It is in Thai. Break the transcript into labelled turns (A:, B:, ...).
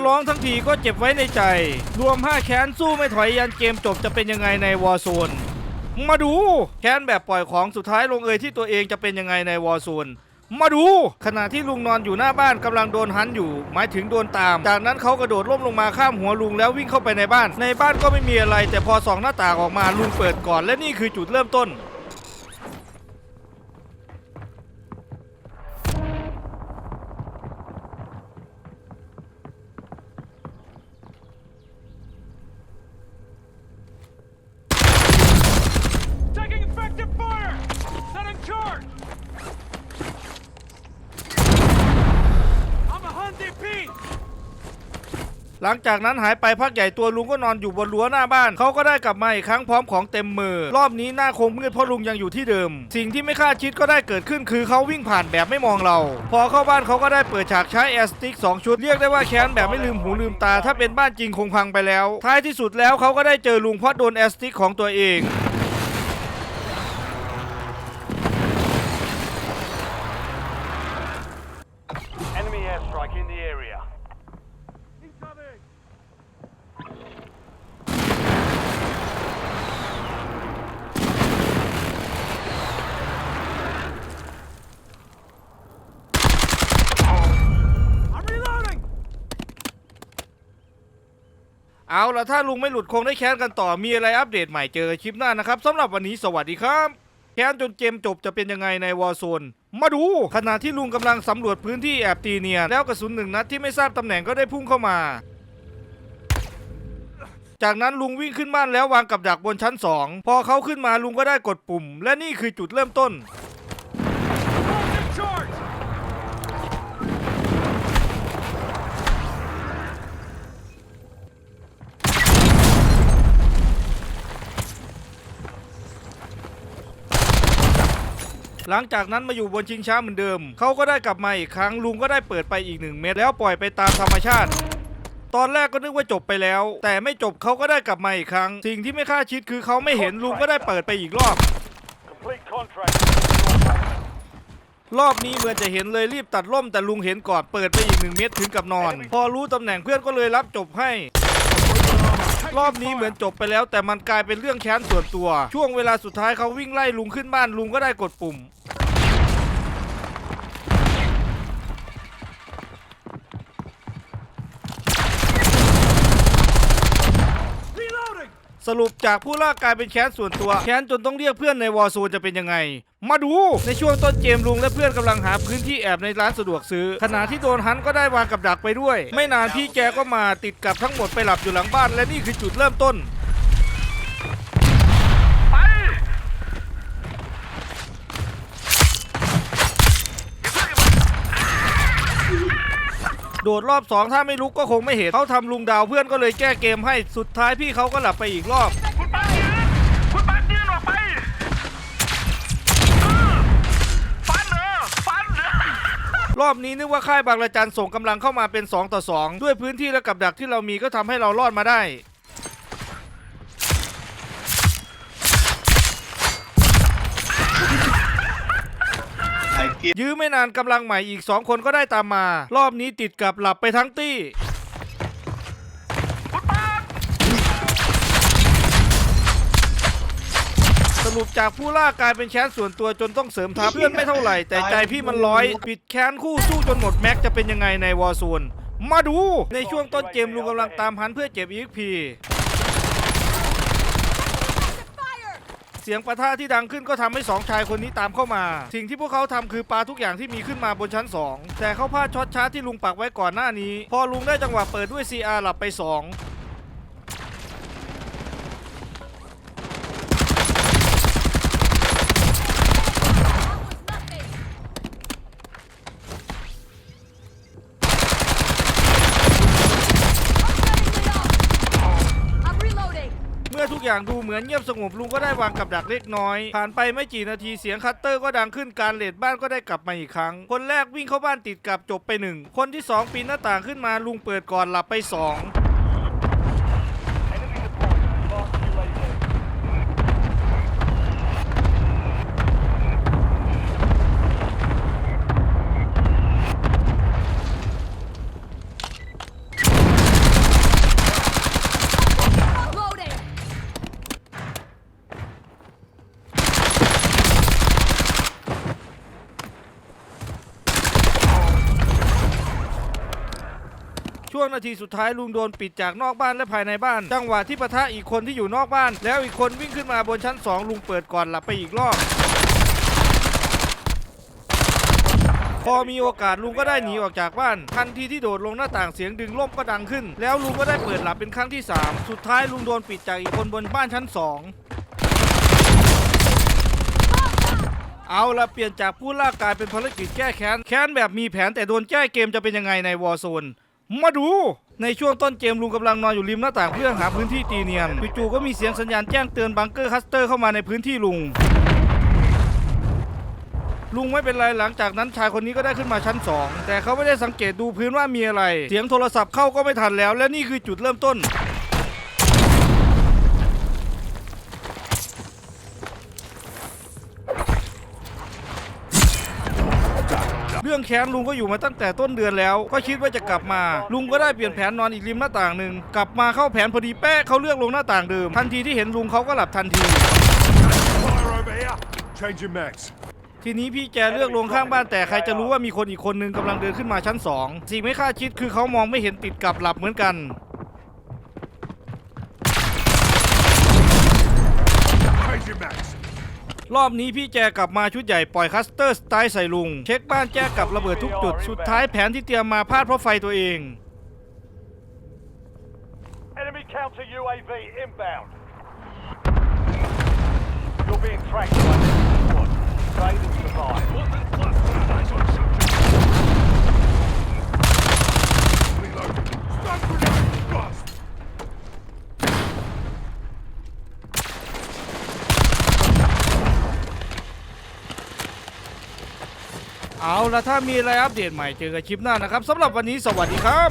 A: จะร้องทั้งทีก็เจ็บไว้ในใจ รวม 5 แค้นสู้ไม่ถอยยันเกมจบจะเป็นยังไงในวอร์โซนมาดู แค้นแบบปล่อยของสุดท้ายลงเอยที่ตัวเองจะเป็นยังไงในวอร์โซนมาดู ขณะที่ลุงนอนอยู่หน้าบ้านกำลังโดนหันอยู่ หมายถึงโดนตาม จากนั้นเขากระโดดล่มลงมาข้ามหัวลุงแล้ววิ่งเข้าไปในบ้าน ในบ้านก็ไม่มีอะไร แต่พอส่องหน้าต่างออกมาลุงเปิดก่อน และนี่คือจุดเริ่มต้น หลังจากนั้นหายไปพักใหญ่ตัวลุงก็นอนอยู่บนรั้วหน้าบ้านเขาก็ได้กลับมาอีกครั้งพร้อมของเต็มมือ รอบนี้หน้าคงมืดเพราะลุงยังอยู่ที่เดิม สิ่งที่ไม่คาดคิดก็ได้เกิดขึ้นคือเขาวิ่งผ่านแบบไม่มองเรา พอเข้าบ้านเขาก็ได้เปิดฉากใช้แอสติกสองชุดเรียกได้ว่าแค้นแบบไม่ลืมหูลืมตา ถ้าเป็นบ้านจริงคงพังไปแล้ว ท้ายที่สุดแล้วเขาก็ได้เจอลุงเพราะโดนแอสติกของตัวเอง เอาละถ้าลุงไม่หลุดคงได้แค้นกันต่อมีอะไรอัปเดตใหม่เจอคลิปหน้านะครับสำหรับวันนี้สวัสดีครับ แค้นจนเกมจบจะเป็นยังไงในวอร์โซนมาดูขณะที่ลุงกำลังสำรวจพื้นที่แอบตีเนียนแล้วกระสุนหนึ่งนัดที่ไม่ทราบตำแหน่งก็ได้พุ่งเข้ามา จากนั้นลุงวิ่งขึ้นบ้านแล้ววางกับดักบนชั้นสองพอเขาขึ้นมาลุงก็ได้กดปุ่ม และนี่คือจุดเริ่มต้น หลังจากนั้นมาอยู่บนชิงช้าเหมือนเดิม เขาก็ได้กลับมาอีกครั้งลุงก็ได้เปิดไปอีกหนึ่งเม็ดแล้วปล่อยไปตามธรรมชาติตอนแรกก็นึกว่าจบไปแล้ว แต่ไม่จบเขาก็ได้กลับมาอีกครั้ง สิ่งที่ไม่คาดคิดคือเขาไม่เห็นลุงก็ได้เปิดไปอีกรอบ
B: Complete contract.
A: รอบนี้เหมือนจะเห็นเลยรีบตัดล่มแต่ลุงเห็นก่อนเปิดไปอีกหนึ่งเม็ดถึงกับนอน พอรู้ตำแหน่งเพื่อนก็เลยรับจบให้ รอบนี้เหมือนจบไปแล้ว แต่มันกลายเป็นเรื่องแค้นส่วนตัว ช่วงเวลาสุดท้ายเขาวิ่งไล่ลุงขึ้นบ้านลุงก็ได้กดปุ่ม สรุปจากผู้ล่ากลายเป็นแค้นส่วนตัว แค้นจนต้องเรียกเพื่อนในวอร์โซนจะเป็นยังไง มาดู ในช่วงต้นเกมลุงและเพื่อนกำลังหาพื้นที่แอบในร้านสะดวกซื้อ ขณะที่โดนฮันก็ได้วางกับดักไปด้วย ไม่นานพี่แกก็มาติดกับทั้งหมดไปหลับอยู่หลังบ้าน และนี่คือจุดเริ่มต้นโดดรอบสองถ้าไม่ลุกก็คงไม่เห็นเขาทำลุงดาวเพื่อนก็เลยแก้เกมให้สุดท้ายพี่เขาก็หลับไปอีกรอบ
B: คุณปันยืนคุณปันยืนออกไปฟันเหรอฟันเหรอ
A: รอบนี้นึกว่าค่ายบางระจันส่งกำลังเข้ามาเป็น 2 ต่อ 2 ด้วยพื้นที่และกับดักที่เรามีก็ทำให้เรารอดมาได้ยื้อไม่นานกำลังใหม่อีก 2 คนก็ได้ตามมา รอบนี้ติดกับหลับไปทั้งตี้ สรุปจากผู้ล่ากลายเป็นแค้นส่วนตัวจนต้องเสริมทัพเพื่อนไม่เท่าไหร่ แต่ใจพี่มันร้อย ปิดแค้นคู่สู้จนหมดแม็กจะเป็นยังไงในวอร์โซนมาดูในช่วงต้นเกมลุงกำลังตามฮันเพื่อเก็บอีกพีเสียงประท่าที่ดังขึ้นก็ทำให้สองชายคนนี้ตามเข้ามา สิ่งที่พวกเขาทำคือปาทุกอย่างที่มีขึ้นมาบนชั้น 2 แต่เขาพลาดช็อตชาร์จที่ลุงปักไว้ก่อนหน้านี้ พอลุงได้จังหวะเปิดด้วย CR หลับไป 2 มื่อทุกอย่างดูเหมือนเงียบสงบลุงก็ได้วางกับดักเล็กน้อย ผ่านไปไม่กี่นาทีเสียงคัตเตอร์ก็ดังขึ้นการเลดบ้านก็ได้กลับมาอีกครั้ง คนแรกวิ่งเข้าบ้านติดกับจบไปหนึ่งคนที่ 2 ปีนหน้าต่างขึ้นมาลุงเปิดก่อนหลับไป 2 ช่วงนาทีสุดท้ายลุงโดนปิดจากนอกบ้านและภายในบ้าน จังหวะที่ปะทะอีกคนที่อยู่นอกบ้าน แล้วอีกคนวิ่งขึ้นมาบนชั้นสองลุงเปิดก่อนหลับไปอีกรอบพอมีโอกาสลุงก็ได้หนีออกจากบ้าน ทันทีที่โดดลงหน้าต่างเสียงดึงล่มก็ดังขึ้น แล้วลุงก็ได้เปิดหลับเป็นครั้งที่ 3 สุดท้ายลุงโดนปิดจากอีกคนบนบ้านชั้น 2 เอาละเปลี่ยนจากผู้ล่ากลายเป็นภารกิจแก้แค้น แค้นแบบมีแผนแต่โดนแก้เกมจะเป็นยังไงในวอร์โซน มาดู ในช่วงต้นเกมลุงกำลังนอนอยู่ริมหน้าต่างเพื่อหาพื้นที่ตีเนียนจู่ๆก็มีเสียงสัญญาณแจ้งเตือนบังเกอร์คัสเตอร์เข้ามาในพื้นที่ลุง ลุงไม่เป็นไรหลังจากนั้นชายคนนี้ก็ได้ขึ้นมาชั้น 2 แต่เขาไม่ได้สังเกตดูพื้นว่ามีอะไร เสียงโทรศัพท์เข้าก็ไม่ทันแล้ว และนี่คือจุดเริ่มต้น รื่องแค้นลุงก็อยู่มาตั้งแต่ต้นเดือนแล้ว ก็คิดว่าจะกลับมา ลุงก็ได้เปลี่ยนแผนนอนอีกริมหน้าต่างหนึ่งกลับมาเข้าแผนพอดีแป๊ะเขาเลือกลงหน้าต่างเดิม ทันทีที่เห็นลุงเขาก็หลับทันที
B: Fire over here! Change your max.
A: ทีนี้พี่แกเลือกลงข้างบ้านแต่ใครจะรู้ว่ามีคนอีกคนนึงกำลังเดินขึ้นมาชั้นสองสิ่งไม่คาดคิดคือเขามองไม่เห็นติดกับหลับเหมือนกัน
B: Change your max.
A: รอบนี้พี่แจกลับมาชุดใหญ่ปล่อยคัสเตอร์สไตล์ใส่ลุง เช็คบ้านแจกกับระเบิดทุกจุด สุดท้ายแผนที่เตรียมมาพลาดเพราะไฟตัวเอง
B: Enemy counter UAV inbound. You're being tracked by the squad. Trade and survive. Reload.
A: เอาละถ้ามีอะไรอัปเดตใหม่เจอกันคลิปหน้านะครับสำหรับวันนี้สวัสดีครับ